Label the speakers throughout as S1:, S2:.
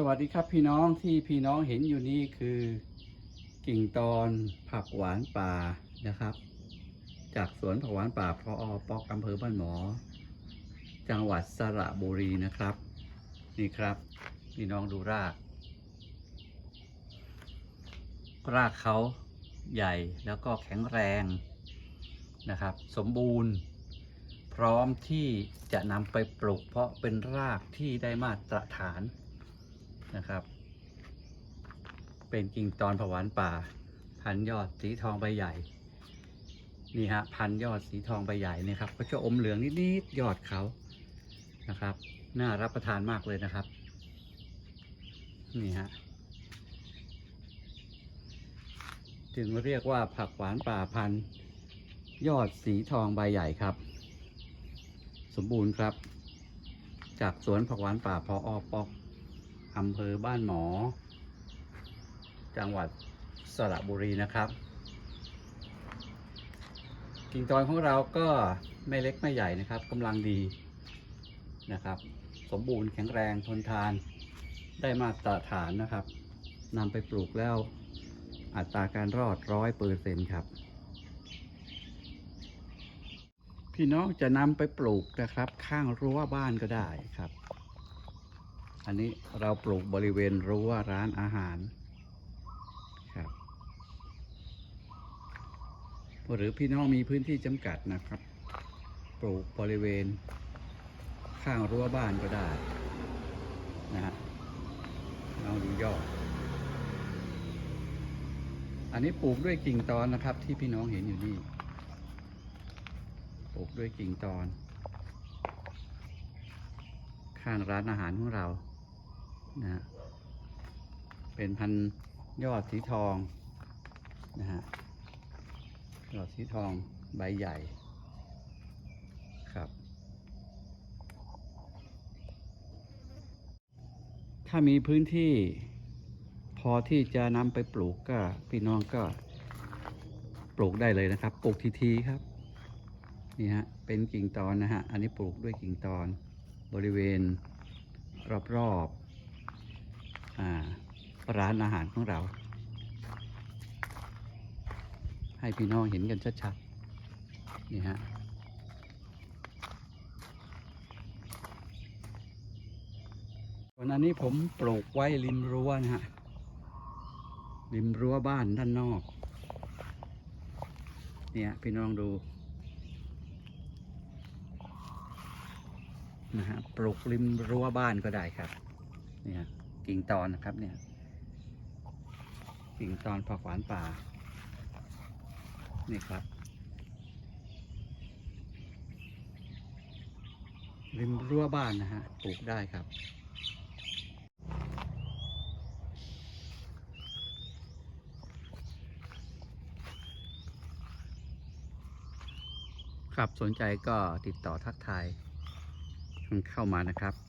S1: สวัสดีครับพี่น้องที่พี่น้องเห็นอยู่นี่คือกิ่งตอนผักหวานป่านะครับ จากสวนผักหวานป่าพออปอกอำเภอบ้านหมอ จังหวัดสระบุรีนะครับ นี่ครับ พี่น้องดูราก รากเขาใหญ่แล้วก็แข็งแรงนะครับ สมบูรณ์ พร้อมที่จะนำไปปลูกเพราะเป็นรากที่ได้มาตรฐาน นะครับ เป็นกิ่งตอนผวานป่า พันยอดสีทองใบใหญ่ นี่ฮะพันยอดสีทองใบใหญ่นี่ครับ ก็จะอมเหลืองนิดๆยอดเขานะครับ น่ารับประทานมากเลยนะครับ นี่ฮะจึงเรียกว่าผักหวานป่าพันยอดสีทองใบใหญ่ครับ สมบูรณ์ครับ จากสวนผักหวานป่าพออปอก อำเภอบ้านหมอ จังหวัดสระบุรีนะครับ กิ่งตอนของเราก็ไม่เล็กไม่ใหญ่นะครับกำลังดีนะครับ สมบูรณ์แข็งแรงทนทานได้มาตรฐานนะครับนำไปปลูกแล้วอัตราการรอดร้อยเปอร์เซ็นต์ครับ พี่น้องจะนำไปปลูกนะครับ ข้างรั้วบ้านก็ได้ครับ อันนี้เราปลูกบริเวณรั้วร้านอาหารครับหรือพี่น้องมีพื้นที่จำกัดนะครับ ปลูกบริเวณข้างรั้วบ้านก็ได้นะฮะเราดูยอดอันนี้ปลูกด้วยกิ่งตอนนะครับ ที่พี่น้องเห็นอยู่นี่ ปลูกด้วยกิ่งตอน ข้างร้านอาหารของเรา นะฮะเป็นพันยอดสีทองนะฮะยอดสีทองใบใหญ่ครับ ถ้ามีพื้นที่พอที่จะนำไปปลูกก็พี่น้องก็ปลูกได้เลยนะครับ ปลูกทีๆครับนี่ฮะเป็นกิ่งตอนนะฮะอันนี้ปลูกด้วยกิ่งตอนบริเวณรอบๆ ร้านอาหารของเรา ให้พี่น้องเห็นกันชัดๆ นี่ฮะส่วนอันนี้ผมปลูกไว้ริมรั้วนะฮะ ริมรั้วบ้านด้านนอก เนี่ยพี่น้องดูนะฮะปลูกริมรั้วบ้านก็ได้ครับ เนี่ย กิ่งตอนนะครับเนี่ย กิ่งตอนผักหวานป่า นี่ครับ ริมรั้วบ้านนะฮะ ปลูกได้ครับครับสนใจก็ติดต่อทักทายมันเข้ามานะครับ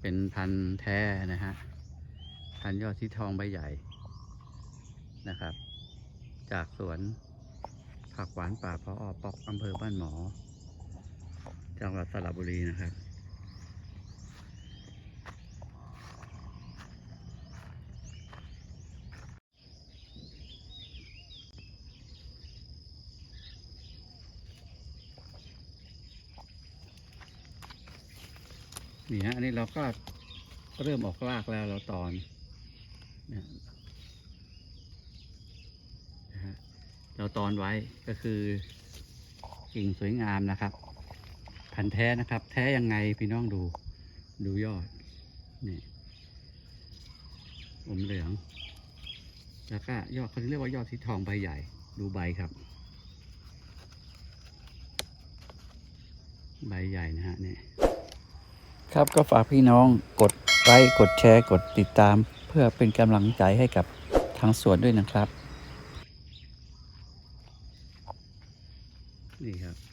S1: เป็นพันธุ์แท้นะฮะ พันธุ์ยอดที่ทองใบใหญ่นะครับ จากสวนผักหวานป่าพออปอกอำเภอบ้านหมอ จังหวัดสระบุรีนะครับ นี่ฮะอันนี้เราก็เริ่มออกรากแล้วเราตอนเนี่ยนะฮะเราตอนไว้ก็คือกิ่งสวยงามนะครับ พันแท้นะครับ แท้ยังไงพี่น้องดูดูยอดนี่อมเหลือง แล้วก็ยอดเขาเรียกว่ายอดที่ทองใบใหญ่ ดูใบครับ ใบใหญ่นะฮะเนี่ย ครับก็ฝากพี่น้องกดไลค์กดแชร์กดติดตาม เพื่อเป็นกำลังใจให้กับทางสวนด้วยนะครับ นี่ครับ